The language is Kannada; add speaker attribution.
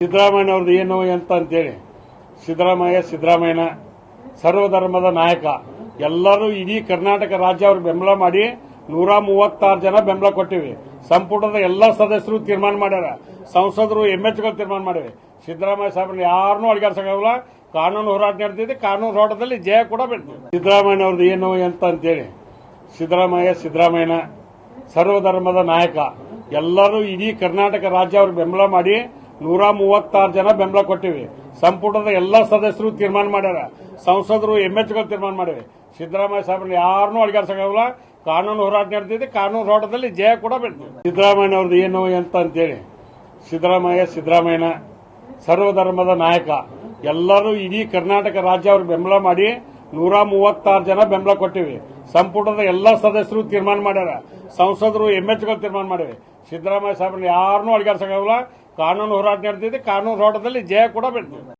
Speaker 1: ಸಿದ್ದರಾಮಯ್ಯ ಅವ್ರದ್ದು ಏನು ಅಂತ ಅಂತೇಳಿ. ಸಿದ್ದರಾಮಯ್ಯ, ಸಿದ್ದರಾಮಯ್ಯನ ಸರ್ವಧರ್ಮದ ನಾಯಕ. ಎಲ್ಲರೂ ಇಡೀ ಕರ್ನಾಟಕ ರಾಜ್ಯ ಅವ್ರಿಗೆ ಬೆಂಬಲ ಮಾಡಿ ನೂರ ಮೂವತ್ತಾರು ಜನ ಬೆಂಬಲ ಕೊಟ್ಟಿವಿ. ಸಂಪುಟದ ಎಲ್ಲ ಸದಸ್ಯರು ತೀರ್ಮಾನ ಮಾಡ್ಯಾರ. ಸಂಸದರು ಎಂಎಚ್ಗಳು ತೀರ್ಮಾನ ಮಾಡಿವೆ. ಸಿದ್ದರಾಮಯ್ಯ ಸಾಹೇಬ್ರನ್ನ ಯಾರನ್ನೂ ಅಡಿಗಾಡ್ಸಕ್ಕಾಗಲ್ಲ ಕಾನೂನು ಹೋರಾಟ ನಡೆದಿದೆ. ಕಾನೂನು ಹೋರಾಟದಲ್ಲಿ ಜಯ ಕೂಡ ಬಿಡ್ತೀವಿ ಸಿದ್ದರಾಮಯ್ಯ ಅವ್ರದ್ದು ಏನು ಅಂತ ಅಂತೇಳಿ. ಸಿದ್ದರಾಮಯ್ಯ, ಸಿದ್ದರಾಮಯ್ಯನ ಸರ್ವಧರ್ಮದ ನಾಯಕ. ಎಲ್ಲರೂ ಇಡೀ ಕರ್ನಾಟಕ ರಾಜ್ಯ ಅವ್ರಿಗೆ ಬೆಂಬಲ ಮಾಡಿ ನೂರ ಮೂವತ್ತಾರು ಜನ ಬೆಂಬಲ ಕೊಟ್ಟಿವಿ. ಸಂಪುಟದ ಎಲ್ಲ ಸದಸ್ಯರು ತೀರ್ಮಾನ ಮಾಡ್ಯಾರ. ಸಂಸದರು ಎಂಎಚ್ಗಳು ತೀರ್ಮಾನ ಮಾಡಿವೆ. ಸಿದ್ದರಾಮಯ್ಯ ಸಾಹೇಬ್ರನ್ನ ಯಾರನ್ನೂ ಅಡಿಗಾಡ್ಸಕ್ಕಾಗಲ್ಲ ಕಾನೂನು ಹೋರಾಟ ನಡೆದಿದೆ. ಕಾನೂನು ಹೋರಾಟದಲ್ಲಿ ಜಯ ಕೂಡ ಬೆಳೆದಿದೆ. ಸಿದ್ದರಾಮಯ್ಯ ಅವ್ರದ್ದು ಏನು ಅಂತ ಅಂತೇಳಿ. ಸಿದ್ದರಾಮಯ್ಯ, ಸಿದ್ದರಾಮಯ್ಯನ ಸರ್ವಧರ್ಮದ ನಾಯಕ. ಎಲ್ಲರೂ ಇಡೀ ಕರ್ನಾಟಕ ರಾಜ್ಯ ಅವ್ರಿಗೆ ಬೆಂಬಲ ಮಾಡಿ ನೂರ ಮೂವತ್ತಾರು ಜನ ಬೆಂಬಲ ಕೊಟ್ಟಿವಿ. ಸಂಪುಟದ ಎಲ್ಲ ಸದಸ್ಯರು ತೀರ್ಮಾನ ಮಾಡ್ಯಾರ. ಸಂಸದರು ಎಂಎಚ್ಗಳು ತೀರ್ಮಾನ ಮಾಡಿವೆ. ಸಿದ್ದರಾಮಯ್ಯ ಸಾಹೇಬ್ರನ್ನ ಯಾರನ್ನೂ ಅಡಿಗಾಡ್ಸಕ್ಕಾಗಲ್ಲ ಕಾನೂನು ಹೋರಾಟ ನಡೆದಿದೆ ಕಾನೂನು ಹೋರಾಟದಲ್ಲಿ ಜಯ ಕೂಡ ಬೆಳ್ತೀವಿ